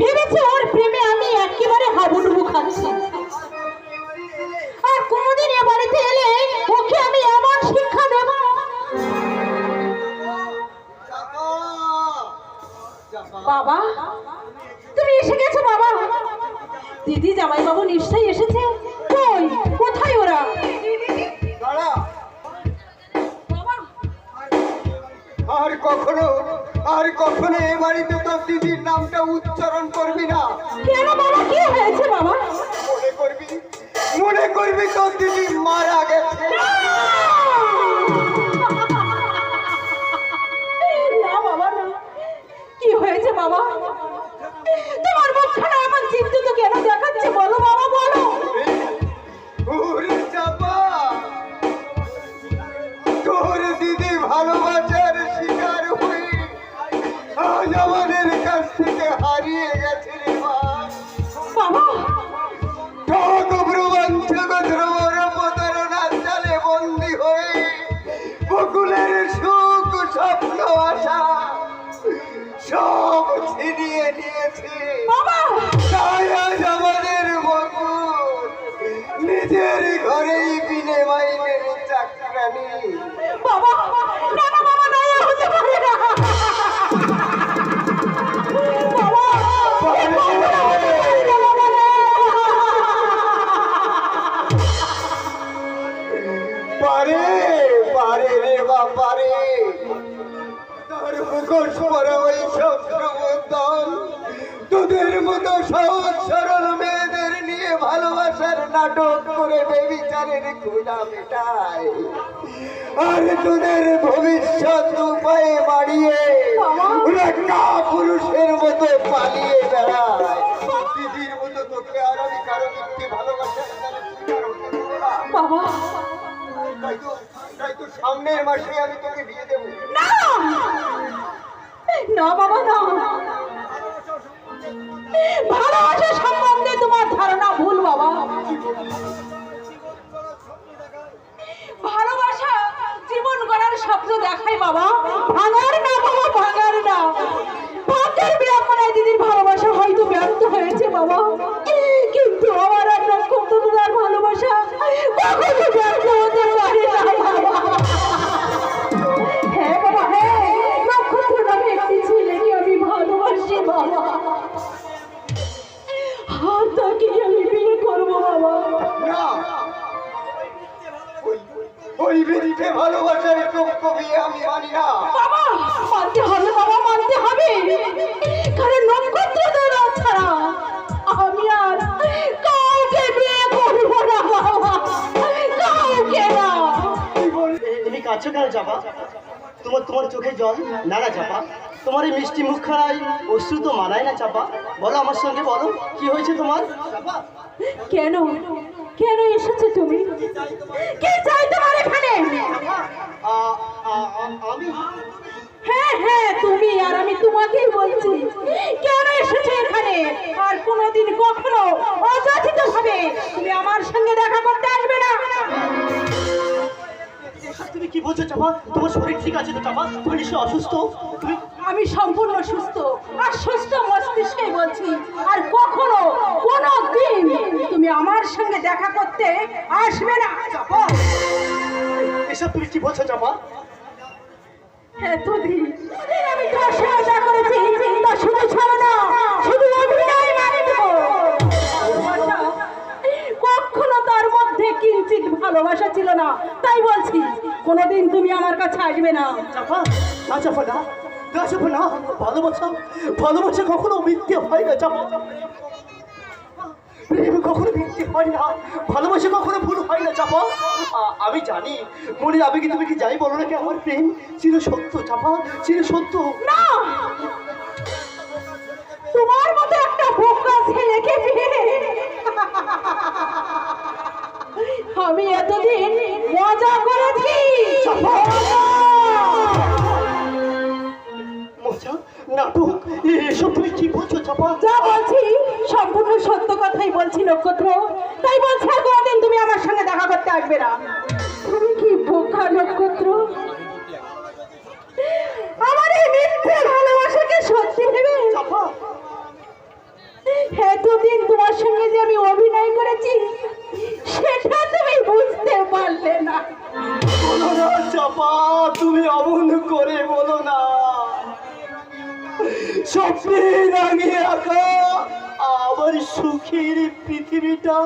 ভেবেছে ঘরেই বিনে মাইনের চাকরানি। বাবা না না বাবা না হতে পারে না। বাবা এ করবে না, বাবা, না। পারে পারে রে বা পারে। তার মুখোশ পরা ওই তোদের মতো সহজ সরল নিয়ে ভালোবাসার নাটক করে বেবিচারের খোঁজা মেটায়। আর তোদের ভবিষ্যৎ উপায়ে মারিয়ে ওরা কা পুরুষের মতো পালিয়ে বেড়ায়। দিদির মতো তোকে আর আমি কারও মিথ্যে ভালোবাসার জালে শিকার হতে দেবো না। বাবা তাই তো সামনের মাসে আমি তোকে বিয়ে দেবো। না! না বাবা না। ভালোবাসা সম্বন্ধে তোমার ধারণা ভুল, বাবা। ভালোবাসা জীবন গড়ার স্বপ্ন দেখায় বাবা। ভাঙার না, বাবা, ভাঙার না। পাতের বিড়ম্বনায় দিদির ভালোবাসা হয়তো ব্যর্থ হয়েছে, বাবা। আমার সঙ্গে বলো কি হয়েছে তোমার? কেন? কেন এসেছ তুমি? কে চাই তোমার এখানে? আমি হ্যাঁ হ্যাঁ তুমি আর আমি তোমাকেই বলছি। কেন এসেছ এখানে? আর কোনোদিন কখনো অযাচিত ভাবে তুমি আমার সঙ্গে দেখা করতে আসবে না। তুমি কি বলছো চাপা? তোমার শরীর ঠিক আছে তো চাপা? তুমি নিশ্চয়ই অসুস্থ? তুমি আমি সম্পূর্ণ সুস্থ আর সুস্থ মস্তিষ্কে বলছি। আর কখনো কোনো দিন তুমি আমার সঙ্গে দেখা করতে আসবে না। এসব তুমি কি বলছো চাপা এতদিন আমি তোমার সঙ্গে যা করেছি। তা শুধু ছাড়ো না শুধু অভিনয় কখনো তার মধ্যে কিঞ্চিত ভালোবাসা ছিল না। তাই বলছি কোনোদিন তুমি আমার কাছে আসবে না। চাপা না চাপা না। না চাপা না ভালোবাসা ভালোবাসা কখনো মিথ্যে হয় না চাপা প্রেম কখনো মিথ্যে হয় না ভালোবাসা কখনো ভুল হয় না চাপা আমি জানি মনের আবেগে তুমি কি যাই বলো না কি আমার প্রেম? ছিল সত্য চাপা ছিল সত্য। না! তোমার মতো একটা বোকা ছেলেকে আমি এতদিন মজা করেছি। মজা নাটক? এসব তুমি কি বলছো চাপা? যা বলছি সম্পূর্ণ সত্য কথাই বলছি নক্ষত্র। তাই বলছি আর কোনোদিন তুমি আমার সঙ্গে দেখা করতে আসবে না। তুমি কি বোকা নক্ষত্র? আমার এই মিথ্যে ভালোবাসাকে সত্যি ভেবে এতদিন তোমার সঙ্গে যে আমি অভিনয় করেছি সেটা তুমি স্বপ্নে আগে আঁকা। আমার সুখের পৃথিবীটা।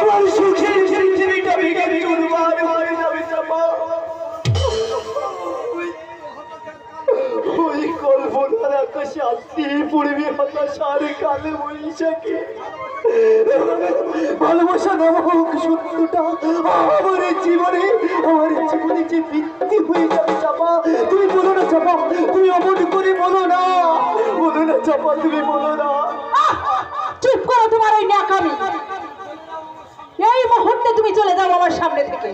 আমার সুখের পৃথিবীটা ভেঙে চুরমার আকাশে ভালোবাসা নামক সত্যটা আমার জীবনে আমার জীবনে যে বৃত্তি হয়ে যাবে চাপা, তুমি বলো না চাপা, তুমি অমন করে বলো না। বলো না চাপা, তুমি বলো না। চুপ করো তোমার ওই ন্যাকামি। এই মুহূর্তে তুমি চলে যাও আমার সামনে থেকে।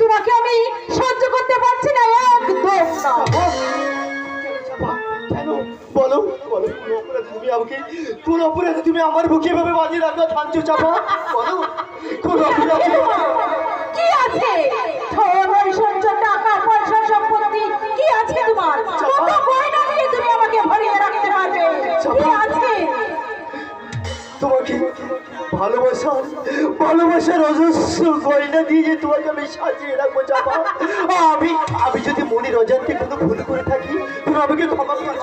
তোমাকে আমি সহ্য করতে পারছি না, একদম না। বলো। বলো কোন অপরাধে তুমি আমাকে কোন অপরাধে তুমি আমার বুকে এভাবে বাজিয়ে রাখো থাকছো চাপা? বলো কোন অপরাধে কি আছে? ধন ঐশ্বর্য টাকা পয়সা সম্পত্তি কি আছে তোমার? কত গয়না দিয়ে তুমি আমাকে ভরিয়ে রাখতে পারবে? কি তোমাকে ভালোবাসার ভালোবাসার অজস্র গয়না দিয়ে যে তোমাকে আমি সাজিয়ে রাখব চাপা। আমি আমি যদি মনের অজান্তে কোনো ভুল করে থাকি তুমি আমাকে ক্ষমা করে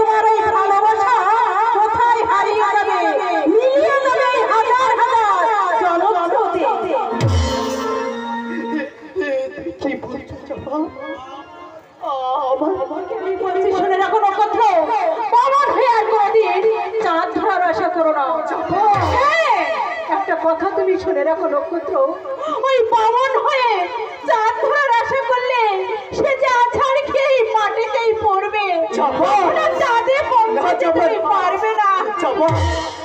তোমার এই ভালোবাসা কোথায় হারিয়ে যাবে? কি বলছি শুনে রাখো তুমি শুনে রাখো নক্ষত্র ওই পবন হয়ে চাঁদ ধরার আশা করলে সে যে আছাড় খেয়ে মাটিতেই পড়বে। চাঁদে পৌঁছাতে। পারবে না। চাপা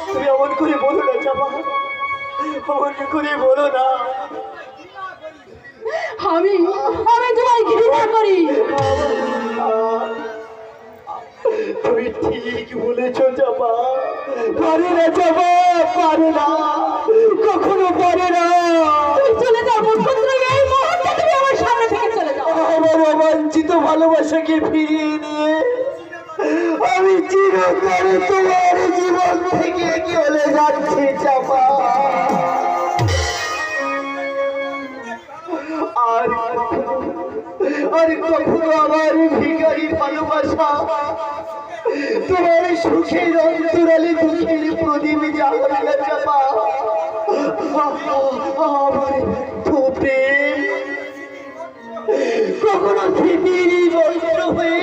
তুমি এমন করে বলো না চাপা এমন করে বলো না। আমি আমি তোমায় ঘৃণা করি। তুমি ঠিক বলেছ চাপা পারে না চাপা পারে না। কখনো পারে না। চলে যাও নক্ষত্র এই মুহূর্তে তুমি আমার সামনে থেকে চলে যাও। আমার অবাঞ্ছিত ভালোবাসাকে ফিরিয়ে নিয়ে আমি চিরতরে তোমার জীবন থেকে চলে যাচ্ছি চাপা। আর আর কখনো আমার ভিখারি ভালোবাসা তোমার সুখের অন্তরালে দুঃখের প্রদীপ জ্বালাবে না চাপা। তো প্রেম কখনো পৃথিবী বস্ত্র হয়ে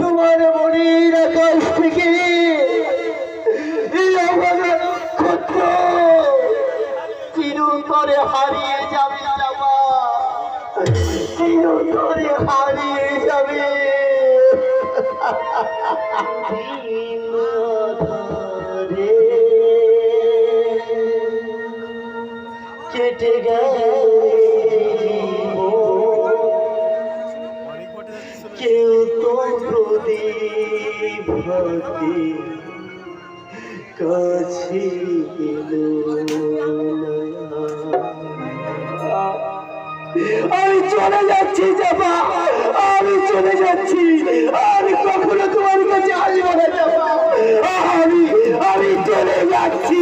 তোমার মনের আকাশ থেকে চিরতরে হারিয়ে চিরতরে হারিয়ে যাবে কেটে গেছে কেউ তো প্রদীপ কাছে এলো না। আমি চলে যাচ্ছি চাপা আমি চলে যাচ্ছি। আমি কখনো তোমার কাছে আসব না চাপা আমি আমি চলে যাচ্ছি।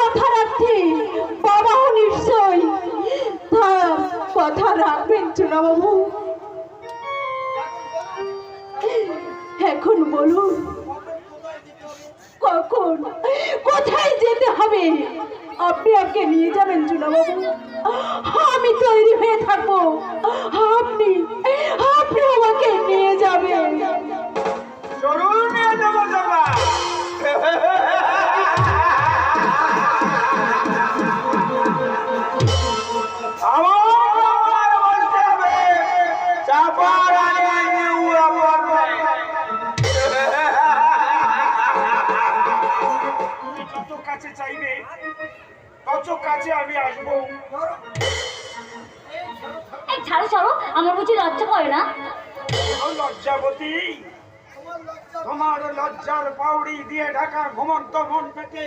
কথা রাখতে বাবাও নিশ্চয় কথা রাখবেন চুনাবাবু। এখন বলুন, কখন, কোথায় যেতে হবে? আপনি আজকে নিয়ে যাবেন চুনাবাবু। আমি তৈরি হয়ে থাকব। আপনি আপনি আমাকে নিয়ে যাবেন। নিয়ে যাব যাবা তত কাছে আমি আসব। এই ছাড়ো ছাড়ো। আমার বুঝি লজ্জা করে না? লজ্জাবতী তোমার লজ্জার পাউড়ি দিয়ে ঢাকা ঘুমন্ত মন পেতে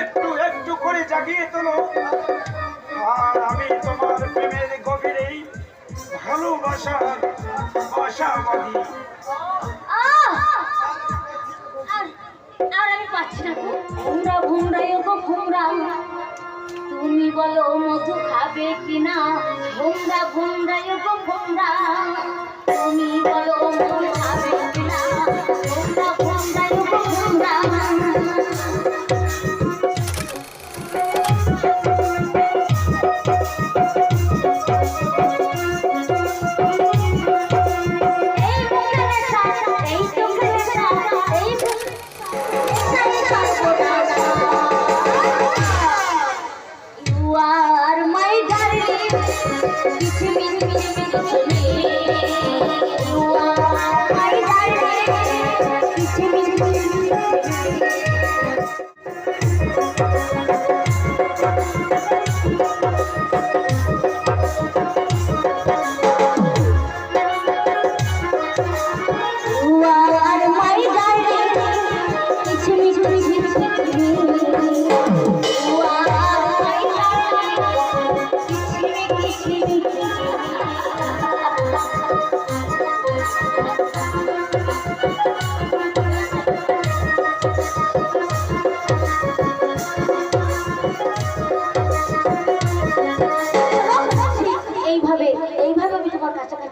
একটু একটু করে জাগিয়ে তোলো। আর আমি তোমার প্রেমের গভীরেই ভালোবাসার আশাবাদী। আর আমি পাচ্ছি না ভুমরা গো ভুমরা তুমি বলো মধু খাবে কিনা? ভুমরা ভুমরা গো ভুমরা। তুমি বলো মধু খাবে কিনা? ভুমরা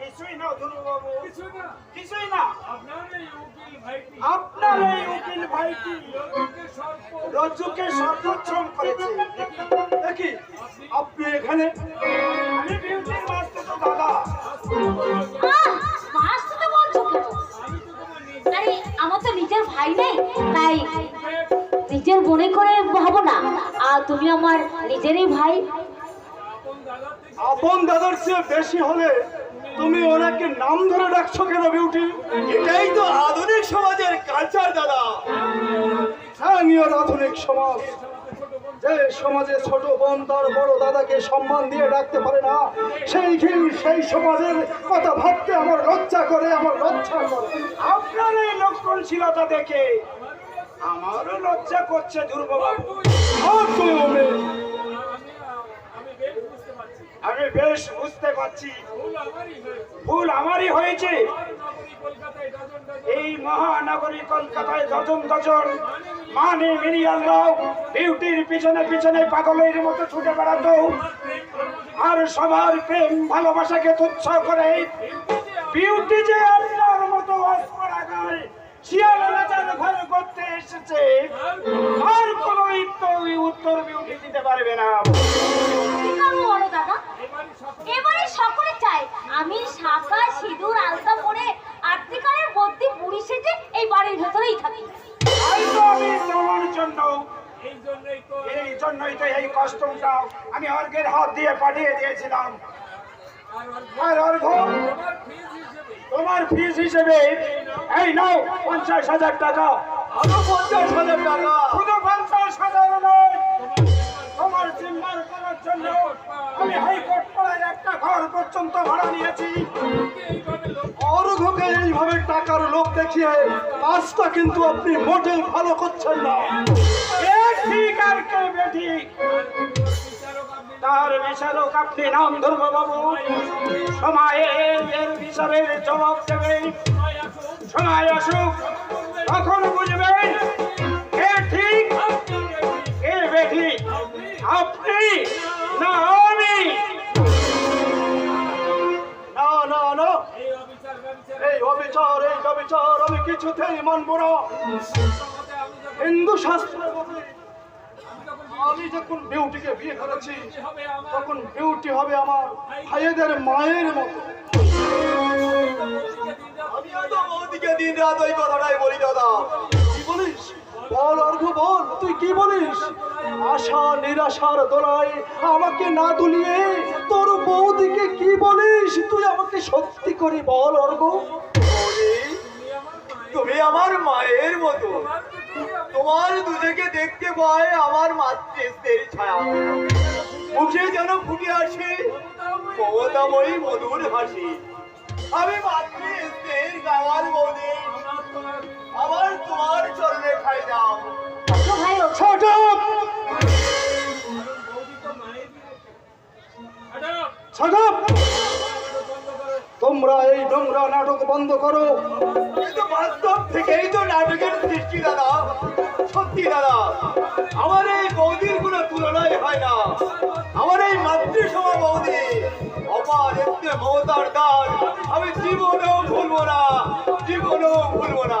কিছুই না ধনুবাবু। কিছুই না। আপনার এই উকিল ভাইটি। রজ্জুকে সর্বোচ্চম করেছে। দেখি আপনি এখানে আমি বিউটির মাস্টার তো দাদা। আহ, তো বলছো আরে আমার তো নিজের ভাই নেই। তাই নিজের মনে করে ভাবো না। আর তুমি আমার নিজেরই ভাই। আপন দাদার চেয়ে বেশি হলে তুমি ওনাকে নাম ধরে ডাকছো কেন, বিউটি? এটাই তো আধুনিক সমাজের কালচার দাদা। স্থানীয় আধুনিক সমাজ। যে সমাজে ছোট বোন, তার বড় দাদাকে সম্মান দিয়ে ডাকতে পারে না, সেই সেই সমাজের কথা ভাবতে আমার লজ্জা করে, আমার লজ্জা করে। আপনার এই লক্ষণশীলতা দেখে আমারও লজ্জা করছে মেয়ে আমি বেশ বুঝতে পারছি। ভুল আমারই হয়েছে। এই মহানগরী কলকাতায় দজন দজন মানে মিলিয়ান লোক বিউটির পিছনে পিছনে পাগলের মতো ছুটে বেড়াতো। আর সবার প্রেম ভালোবাসাকে তুচ্ছ করে। বিউটি যে আপনার মতো অস্পরাগায় শিয়ালাচার ঘরে করতে এসেছে। আর কোনো উত্তর বিউটি দিতে পারবে না। দাদা? এবারে সকলে চাই আমি শাখা সিঁদুর আলতা পরে আর্তিকালের মধ্যে বুড়ি সেজে এই বাড়ির ভেতরেই থাকি। আমি তোমার জন্য এই জন্যই তো এই কষ্টটা আমি অর্গের হাত দিয়ে পাঠিয়ে দিয়েছিলাম। আর অর্ঘ তোমার ফিস হিসেবে এই নাও পঞ্চাশ হাজার টাকা। আরও পঞ্চাশ হাজার টাকা। শুধু পঞ্চাশ হাজার নয় তোমার চেম্বার করার জন্য আমি হাইকোর্ট পাড়ায় একটা ঘর পর্যন্ত ভাড়া নিয়েছি। অর্ঘকে এইভাবে টাকার লোক দেখিয়ে কাজটা কিন্তু আপনি মোটেই ভালো করছেন না। ঠিক আর কে বেঠিক? তার বিচারক আপনি নাম ধর্ম বাবু। সময়ে এর বিচারের জবাব দেবেন সময় আসুক, তখন বুঝবেন কে ঠিক, কে বেঠিক আপনি না আমি। না না না। এই এই আমি কিছুতেই মানব না। হিন্দু শাস্ত্রের আমি যখন বিউটিকে বিয়ে করেছি তখন বিউটি হবে আমার ভাইয়েদের মায়ের মতো। আমিও তো বৌদিকে দিন রাত ওই কথাটাই বলি দাদা। কি বলিস? বল অর্ঘ বল। তুই কি বলিস? আশা নিরাশার দোলায় আমাকে না দুলিয়ে তোর বৌদিকে কি বলিস? তুই আমাকে সত্যি করে বল অর্ঘ তুমি আমার মায়ের মতো। তোমার দুধেকে দেখতে পায় আমার মাতৃস্ত্রের ছায়া। মুখে যেন ফুটে আসে মমতাময়ী মধুর হাসি। আমি মাতৃস্ত্রের গাওয়ার বৌদি আমার তোমার চরণে খাই দাও। ভাই ছোট। ছোট। তোমরা এই নোংরা নাটক বন্ধ করো। কিন্তু বাস্তব থেকেই তো নাটকের সৃষ্টি দাদা। সত্যি দাদা। আমার এই বৌদির কোনো তুলনাই হয় না। আমার এই মাতৃসভা বৌদি অপার এতে মমতার দান আমি জীবনেও ভুলবো না জীবনেও ভুলবো না।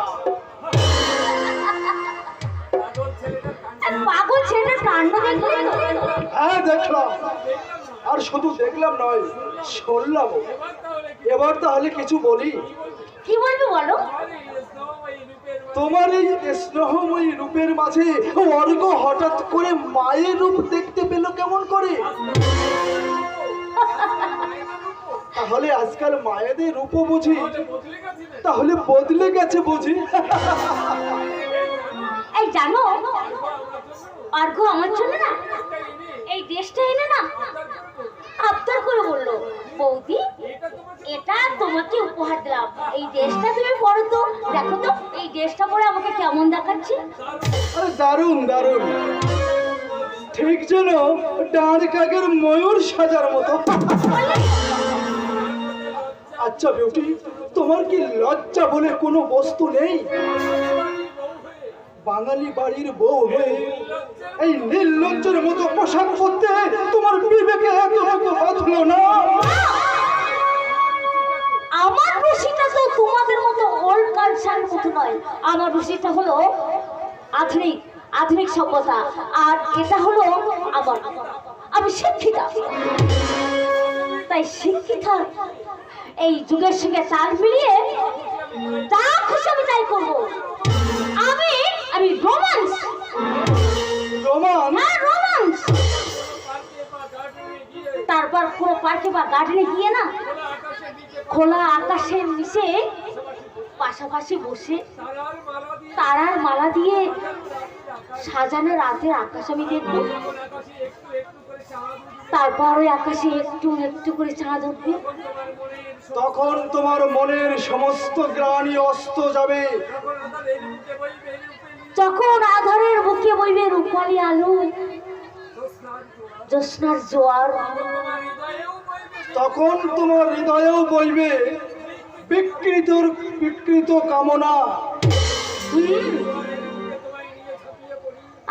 পাগল ছেলেটার কাণ্ড দেখলে হ্যাঁ দেখলাম। আর শুধু দেখলাম নয় শুনলাম এবার তাহলে কিছু বলি। কি বলবি বলো? তোমার এই স্নেহময়ী রূপের মাঝে অর্ঘ হঠাৎ করে মায়ের রূপ দেখতে পেল কেমন করে? তাহলে আজকাল মায়েদের রূপও বুঝি। তাহলে বদলে গেছে বুঝি। এই জানো অর্ঘ আমার জন্য না, এই দেশটা এনে না আবদার করে বলল, বৌদি, এটা তোমাকে উপহার দিলাম। এই দেশটা তুমি পরো তো, দেখো তো, এই দেশটা পরে আমাকে কেমন দেখাচ্ছে? আরে দারুণ দারুণ। ঠিক যেন ডাঁড় কাকের ময়ূর সাজার মতো। আচ্ছা বিউটি তোমার কি লজ্জা বলে কোনো বস্তু নেই? বাঙালি বাড়ির বউ হয়ে এই নির্লজ্জের মতো পোশাক করতে তোমার বিবেকে এত বাঁধলো না। আমার রুচিটা তো তোমাদের মতো ওল্ড কালচার মতো নয়। আমার রুচিটা হলো আধুনিক আধুনিক সভ্যতা। আর এটা হলো আমার, আমি শিক্ষিতা। তাই শিক্ষিতা এই যুগের সঙ্গে তাল মিলিয়ে যা খুশি আমি তাই করব। আমি আমি রোমান্স? রোমান না রোমান্স। তারপর কোনো পার্কে বা গার্ডেনে গিয়ে না খোলা আকাশের নিচে পাশাপাশি বসে তারার মালা দিয়ে সাজানো রাতের আকাশ আমি দেখব। তারপর ওই আকাশে একটু একটু করে চাঁদ উঠবে। তখন তোমার মনের সমস্ত গ্লানি অস্ত যাবে। যখন আধারের বুকে বইবে রূপালি আলো জ্যোৎস্নার জোয়ার। তখন তোমার হৃদয়েও বইবে বিকৃত বিকৃত কামনা।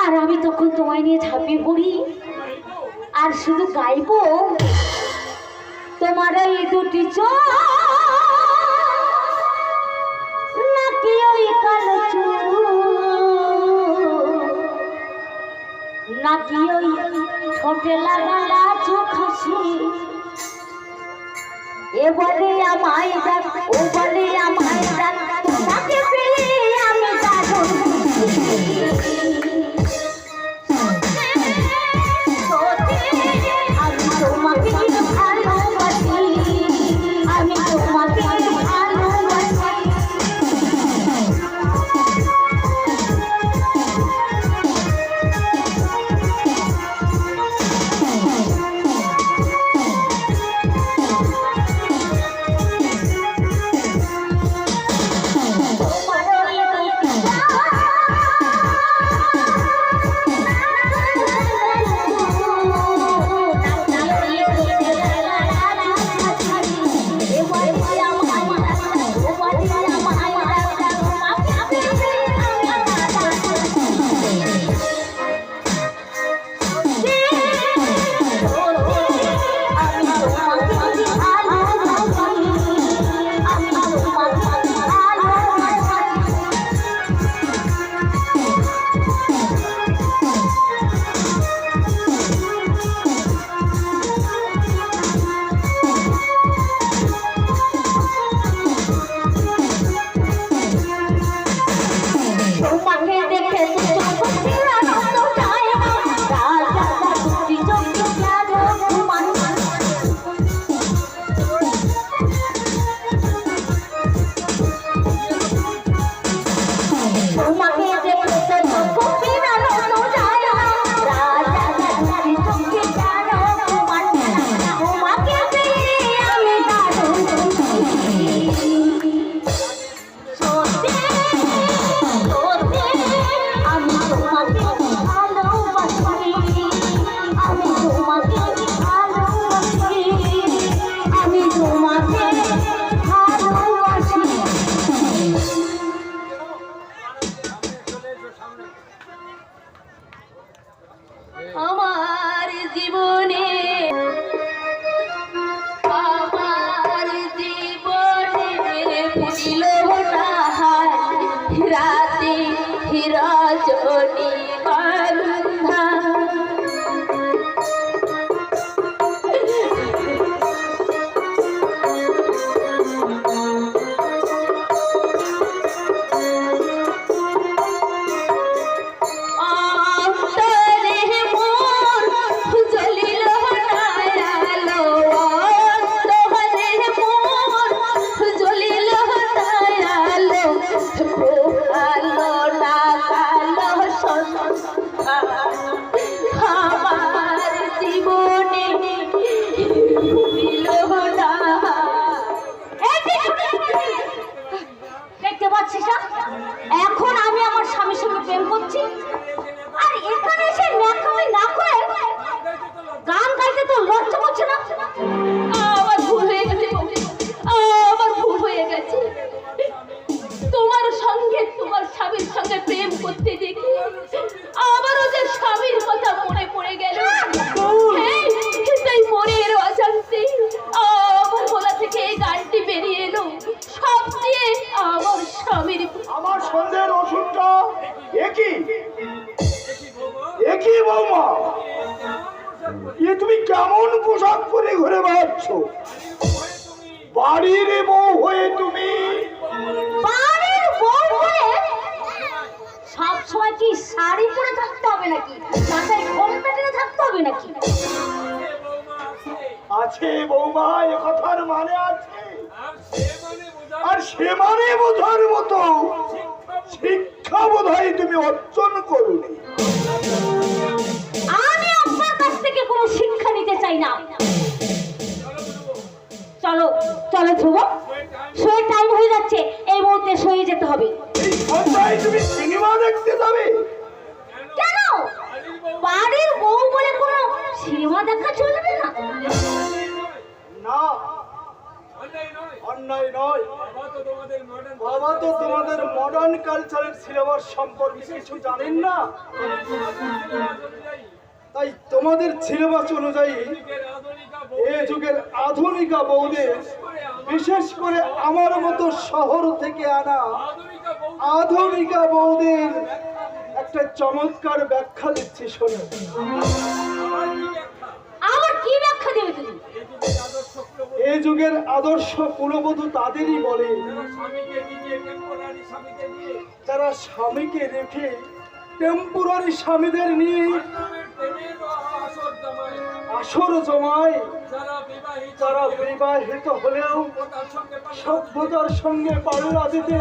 আর আমি তখন তোমায় নিয়ে ঝাঁপিয়ে পড়ি। আর শুধু গাইবো? তোমার এই দুটি চোখ ঠোঁটে লাগালা চোখ এ বলে আমায় ডাক ও বলে আমায় ডাক তোমাকে Thank you. un. watching. আছে বৌমা এ কথার মানে আছে। আর সে মানে বোঝার মতো শিক্ষা বোধ তুমি অর্জন করুনি। আমি আপনার কাছ থেকে কোনো শিক্ষা নিতে চাই না। চলো চলো ধ্রুব। শোয়ের টাইম হয়ে যাচ্ছে এই মুহূর্তে শুয়ে যেতে হবে। তুমি সিনেমা দেখতে যাবে। বাড়ির বউ বলে কোনো সিনেমা দেখা চলবে না? অন্যায় নয়। বাবা তোমাদের মডার্ন কালচারের সিলেবাস সম্পর্কে কিছু জানেন না? তাই তোমাদের সিলেবাস অনুযায়ী এ যুগের আধুনিকা বৌদের বিশেষ করে আমার মতো শহর থেকে আনা আধুনিকা বৌদের একটা চমৎকার ব্যাখ্যা দিচ্ছি শোনো। আবার কি ব্যাখ্যা দেবে তুমি? এ যুগের আদর্শ কুলবধূ তাদেরই বলে। যারা স্বামীকে রেখে টেম্পোরারি স্বামীদের নিয়ে আসর জমায় যারা বিবাহিত হলেও সভ্যতার সঙ্গে পাল্লা দিতে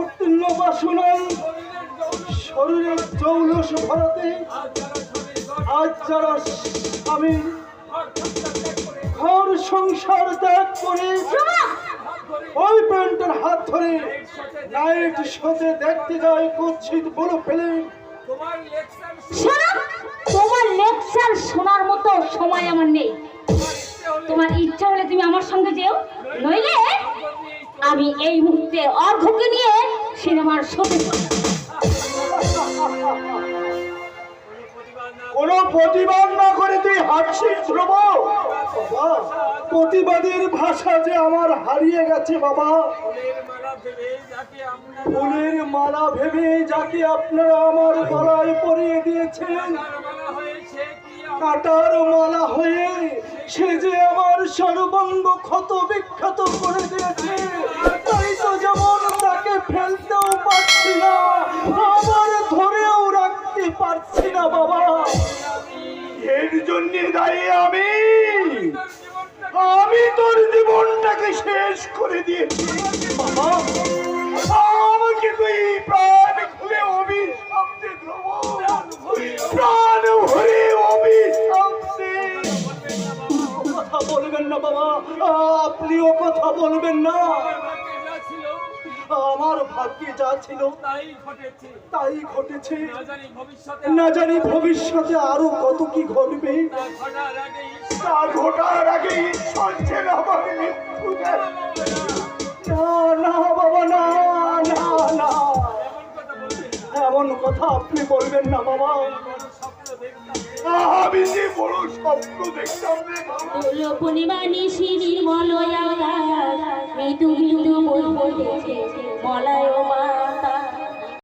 উত্তীর্ণ বাসনায় শরীরের জৌলস ভরাতে আজ যারা স্বামী ঘর সংসার ত্যাগ করে ওই প্যান্টের হাত ধরে নাইট শোতে দেখতে যায় কুচ্ছিত বলে ফেলে। তোমার লেকচার শোনার মতো সময় আমার নেই। তোমার ইচ্ছা হলে তুমি আমার সঙ্গে যেও, নইলে আমি এই মুহূর্তে অর্ঘকে নিয়ে সিনেমার শোতে কোনো প্রতিবাদ না করে তুই হাঁটছিস ধ্রুব প্রতিবাদের ভাষা যে আমার হারিয়ে গেছে বাবা। ফুলের মালা ভেবে যাকে আপনারা আমার গলায় পরিয়ে দিয়েছেন, কাটার মালা হয়ে সে যে আমার সর্বঙ্গ ক্ষত বিখ্যাত করে দিয়েছে, তাই তো যেমন তাকে ফেলতেও পারছি না রাখতে পারছি না বাবা। এর জন্য দায়ী আমি। আমি তোর জীবনটাকে শেষ করে দিয়েছি। বাবা, আমাকে তুই প্রাণ খুলে অভিশাপ দে প্রাণ ভরে অভিশাপ। কথা বলবেন না বাবা। আপনিও কথা বলবেন না। ভাগ্যে যা ছিল তাই ঘটেছে। তাই ঘটেছে। না জানি ভবিষ্যতে আরও কত কি ঘটবে। তা ঘটার আগে ঈশ্বর আমার মৃত্যু না না বাবা না না না। এমন কথা আপনি বলবেন না বাবা। আমি যে বড় স্বপ্ন দেখতাম রে পূর্ণিমা মলয়